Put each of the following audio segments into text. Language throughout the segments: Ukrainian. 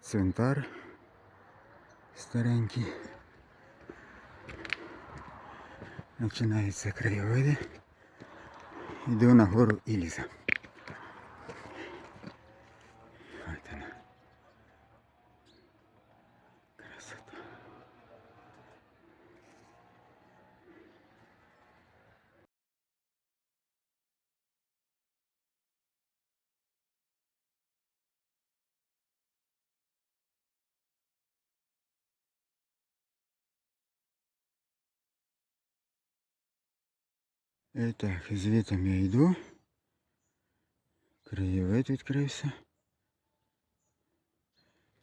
цвинтар старенький. Починаються краєвиди. Йду на гору Іліза. Ось вона. Красота. І так, звітом я йду. Краєвид відкрився.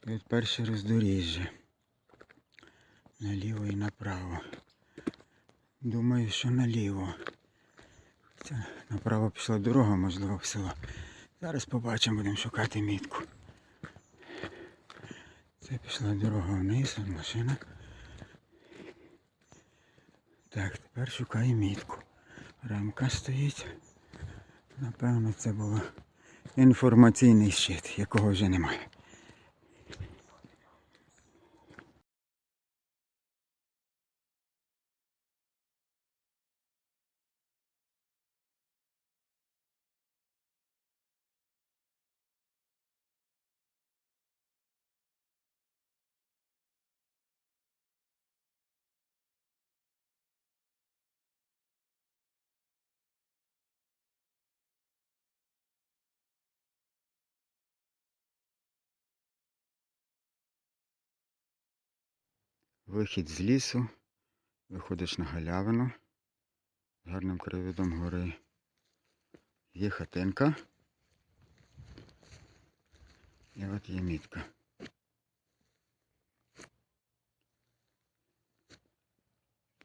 Тут перше роздоріжжя. Наліво і направо. Думаю, що наліво. Це направо пішла дорога, можливо, в село. Зараз побачимо, будемо шукати мітку. Це пішла дорога вниз, машина. Так, тепер шукаю мітку. Рамка стоїть. Напевно, це був інформаційний щит, якого вже немає. Вихід з лісу. Виходиш на галявину з гарним краєвидом гори. Є хатинка. І от є мітка.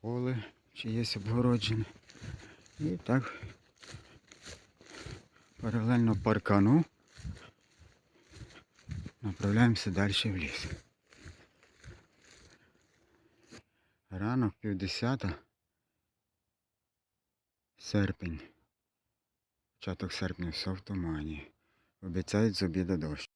Поле чиєсь обгороджене. І так паралельно паркану направляємося далі в ліс. Ранок півдесята. Серпень. Початок серпня все в тумані. Обіцяють з обіда дощ.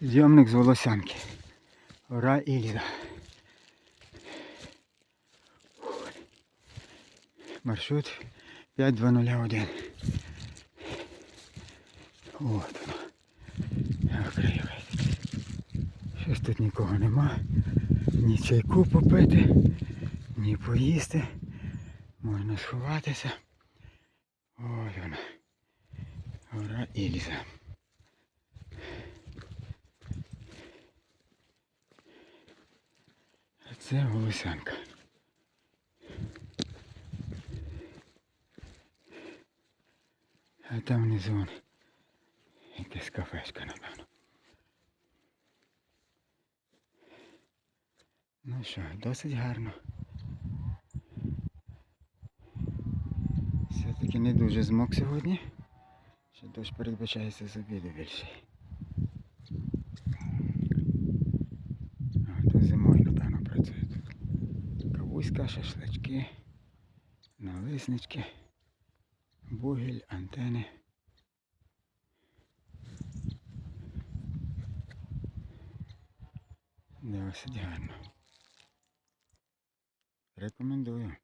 Підйомник з волосянки. Гора Ільза. Маршрут 5201. От воно. Краєвид. Щось тут нікого нема. Ні чайку попити, ні поїсти. Можна сховатися. Ось вона. Гора Ільза. Це Голосянка. А там внизу якась кафешка, напевно. Ну що, досить гарно. Все-таки не дуже змок сьогодні. Ще дощ передбачається з обіду більший. А то зимою, напевно, працює Кавуська, шашлички, налиснички, бугіль, антени. Досить гарно. Рекомендую.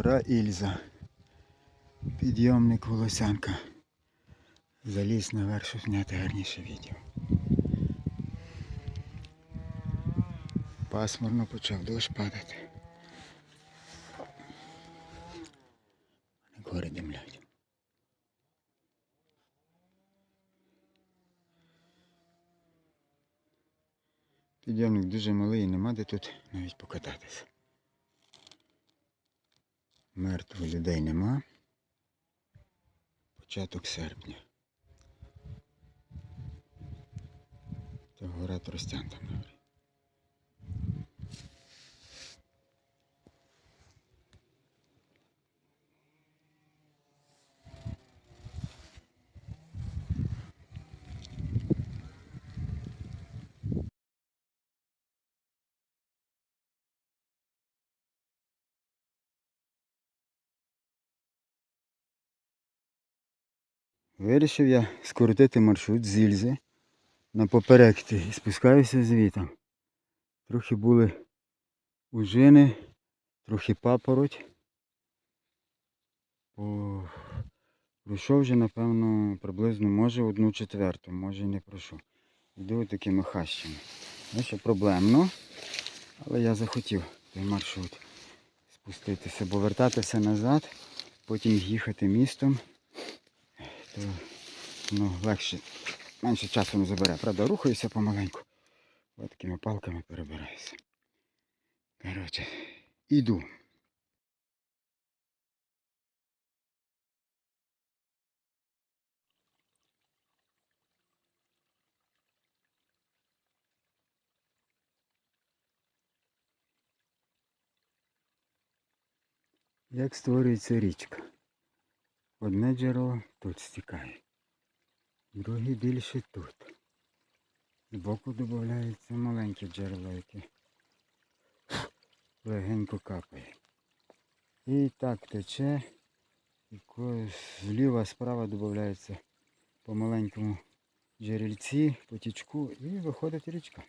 Гора Ільза. Підйомник Волосянка. Заліз наверх, щоб зняти гарніше відео. Пасмурно почав дощ падати. Гори димлять. Підйомник дуже малий нема де тут навіть покататися. Мертвих людей нема. Початок серпня. Та гора Тростян там на Вирішив я скоротити маршрут з Ільзи на поперекти і спускаюся звітом. Трохи були ужини, трохи папороть. Пройшов вже, напевно, приблизно може одну четверту, може не пройшов. Йду такими хащами. Ну, що проблемно, але я захотів той маршрут спуститися, бо вертатися назад, потім їхати містом то ну, легше, менше часу не забере. Правда, рухаюся помаленьку. Ось такими палками перебираюся. Коротше, іду. Як створюється річка? Одне джерело тут стікає, друге більше тут. Збоку додається маленьке джерело, яке легенько капає. І так тече, і зліва справа додається по маленькому джерельці, потічку і виходить річка.